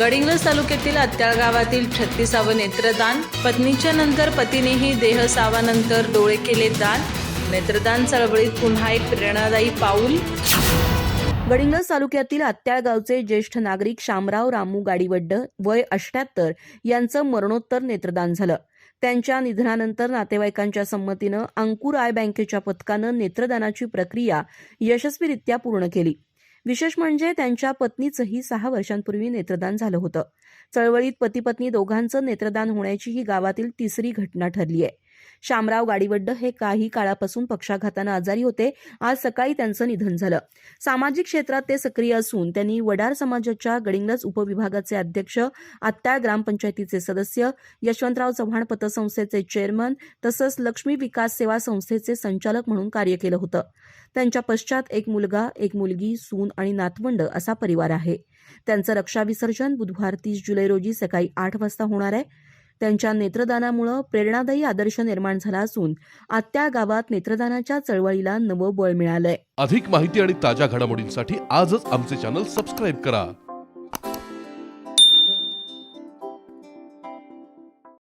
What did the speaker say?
गडिंग्लज तालुक्यातील अत्याळ गावातील छत्तीसावं नेत्रदान पत्नीच्या नंतर पतीनेही देहसावानंतर डोळे केले दान. नेत्रदान चळवळीत पुन्हा एक प्रेरणादायी पाऊल. गडिंग्लज तालुक्यातील अत्याळ गावचे ज्येष्ठ नागरिक शामराव रामू गाडीवड्ड वय अष्ट्याहत्तर यांचं मरणोत्तर नेत्रदान झालं. त्यांच्या निधनानंतर नातेवाईकांच्या संमतीनं अंकुर आय बँकेच्या पथकानं नेत्रदानाची प्रक्रिया यशस्वीरित्या पूर्ण केली. विशेष म्हणजे त्यांच्या पत्नीचंही सहा वर्षांपूर्वी नेत्रदान झालं होतं. चळवळीत पती पत्नी दोघांचं नेत्रदान होण्याची ही गावातील तिसरी घटना ठरली आहे शामराव गाडीवड्ड हे काही काळापासून पक्षाघातानं आजारी होते. आज सकाळी त्यांचं निधन झालं. सामाजिक क्षेत्रात ते सक्रिय असून त्यांनी वडार समाजाच्या गडिंगलज उपविभागाचे अध्यक्ष आत्ताळ ग्रामपंचायतीचे सदस्य यशवंतराव चव्हाण पतसंस्थेचे चेअरमन तसंच लक्ष्मी विकास सेवा संस्थेचे संचालक म्हणून कार्य केलं होतं. त्यांच्या पश्चात एक मुलगा एक मुलगी सून आणि नातवंड असा परिवार आहे. त्यांचं रक्षाविसर्जन बुधवार तीस जुलै रोजी सकाळी आठ वाजता होणार आहे. त्यांच्या नेत्रदानामुळे प्रेरणादायी आदर्श निर्माण झाला असून आत्या गावात नेत्रदानाच्या चळवळीला नवं बळ मिळालंय. अधिक माहिती आणि ताज्या घडामोडींसाठी आजच आमचे चॅनल सबस्क्राईब करा.